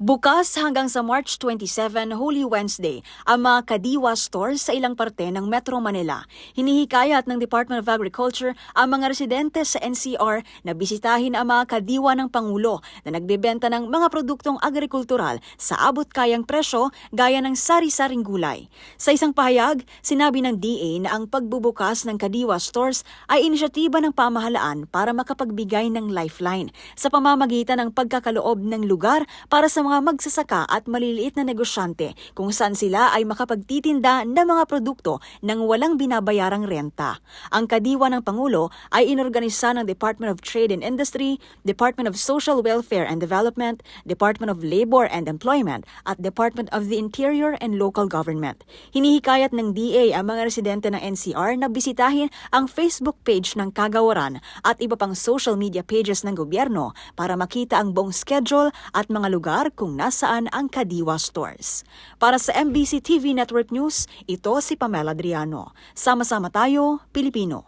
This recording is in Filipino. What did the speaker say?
Bukas hanggang sa March 27, Holy Wednesday, ang mga kadiwa stores sa ilang parte ng Metro Manila. Hinihikayat ng Department of Agriculture ang mga residente sa NCR na bisitahin ang mga kadiwa ng Pangulo na nagbebenta ng mga produktong agrikultural sa abot kayang presyo gaya ng sari-saring gulay. Sa isang pahayag, sinabi ng DA na ang pagbubukas ng kadiwa stores ay inisyatiba ng pamahalaan para makapagbigay ng lifeline sa pamamagitan ng pagkakaloob ng lugar para sa mga magsasaka at maliliit na negosyante kung saan sila ay makapagtitinda ng mga produkto ng walang binabayarang renta. Ang kadiwa ng Pangulo ay inorganisa ng Department of Trade and Industry, Department of Social Welfare and Development, Department of Labor and Employment at Department of the Interior and Local Government. Hinihikayat ng DA ang mga residente ng NCR na bisitahin ang Facebook page ng Kagawaran at iba pang social media pages ng gobyerno para makita ang buong schedule at mga lugar kung nasaan ang Kadiwa stores. Para sa MBC TV Network News, ito si Pamela Adriano. Sama-sama tayo, Pilipino.